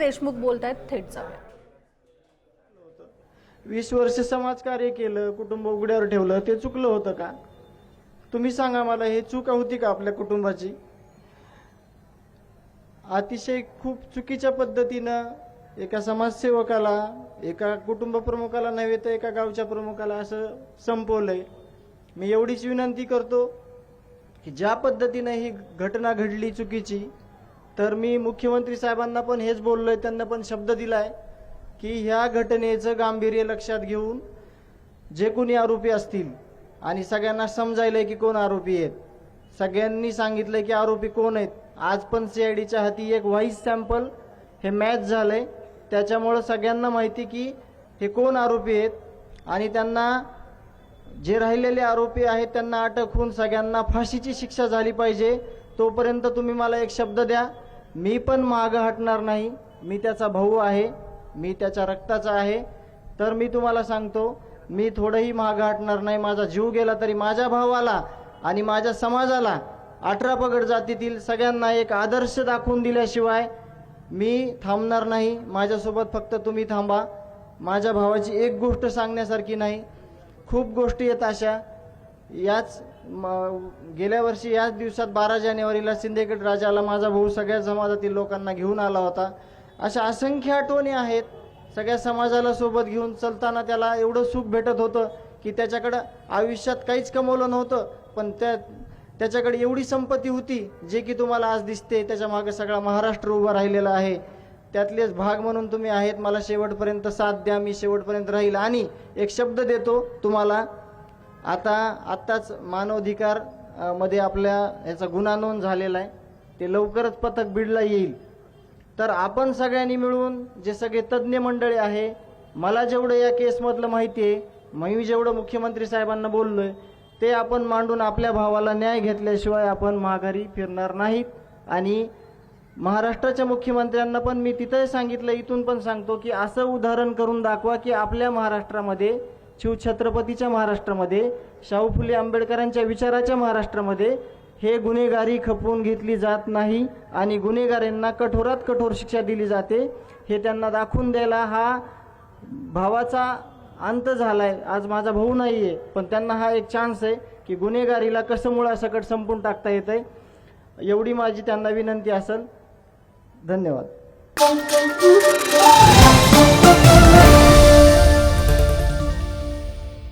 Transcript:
देशमुख बोलत आहेत थेट जाऊया. वीस वर्ष समाजकार्य केलं कुटुंब उघड्यावर ठेवलं ते चुकलं होतं का? तुम्ही सांगा मला हे चूक होती का आपल्या कुटुंबाची? अतिशय खूप चुकीच्या पद्धतीनं एका समाजसेवकाला एका कुटुंब प्रमुखाला नव्हे तर एका गावच्या प्रमुखाला असं संपवलंय. मी एवढीच विनंती करतो की ज्या पद्धतीनं ही घटना घडली चुकीची तर मी मुख्यमंत्री साहेबांना पण हेच बोललोय त्यांना पण शब्द दिलाय की ह्या घटनेचं गांभीर्य लक्षात घेऊन जे कोणी आरोपी असतील आणि सगळ्यांना समजायलंय की कोण आरोपी आहेत. सगळ्यांनी सांगितलंय की आरोपी कोण आहेत. आज पण सीआयडीच्या हाती एक व्हाईस सॅम्पल हे मॅच झालंय. त्याच्यामुळं सगळ्यांना माहिती की हे कोण आरोपी आहेत आणि त्यांना जे राहिलेले आरोपी आहेत त्यांना अटक होऊन सगळ्यांना फाशीची शिक्षा झाली पाहिजे. तोपर्यंत तुम्ही मला एक शब्द द्या. मी पण मागं हटणार नाही. मी त्याचा भाऊ आहे. मी त्याच्या रक्ताचा आहे. तर मी तुम्हाला सांगतो मी थोडंही मागं हटणार नाही. माझा जीव गेला तरी माझ्या भावाला आणि माझ्या समाजाला अठरा पगड जातीतील सगळ्यांना एक आदर्श दाखवून दिल्याशिवाय मी थांबणार नाही. माझ्यासोबत फक्त तुम्ही थांबा. माझ्या भावाची एक गोष्ट सांगण्यासारखी नाही. खूप गोष्टी आहेत अशा. याच गेल्या वर्षी याच दिवसात बारा जानेवारीला सिंदेगड राजाला माझा भाऊ सगळ्या समाजातील लोकांना घेऊन आला होता. अशा असंख्य आठवणी आहेत. सगळ्या समाजाला सोबत घेऊन चलताना त्याला एवढं सुख भेटत होतं की त्याच्याकडं आयुष्यात काहीच कमवलं नव्हतं. पण त्या त्याच्याकडे एवढी संपत्ती होती जे की तुम्हाला आज दिसते. त्याच्यामागे सगळा महाराष्ट्र उभा राहिलेला आहे. त्यातलेच भाग म्हणून तुम्ही आहेत. मला शेवटपर्यंत साथ द्या. मी शेवटपर्यंत राहील. आणि एक शब्द देतो तुम्हाला. आता आत्ताच मानवाधिकारमध्ये आपल्या याचा गुन्हा नोंद झालेला आहे. ते लवकरच पथक बीडला येईल. तर आपण सगळ्यांनी मिळून जे सगळे तज्ज्ञ मंडळी आहे मला जेवढं या केसमधलं माहिती आहे मी जेवढं मुख्यमंत्री साहेबांना बोललोय ते आपण मांडून आपल्या भावाला न्याय घेतल्याशिवाय आपण माघारी फिरणार नाहीत. आणि महाराष्ट्राच्या मुख्यमंत्र्यांना पण मी तिथंही सांगितलं इथून पण सांगतो की असं उदाहरण करून दाखवा की आपल्या महाराष्ट्रामध्ये शिवछत्रपतीच्या महाराष्ट्रामध्ये शाहू फुले आंबेडकरांच्या विचाराच्या महाराष्ट्रामध्ये हे गुन्हेगारी खपवून घेतली जात नाही आणि गुन्हेगारांना कठोरात कठोर शिक्षा दिली जाते. हे त्यांना दाखवून द्यायला हा भावाचा अंत झालाय. आज माझा भाऊ नाही आहे पण त्यांना हा एक चान्स आहे की गुन्हेगारीला कसं मुळासकट संपून टाकता येतंय एवढी माझी त्यांना विनंती असेल. धन्यवाद.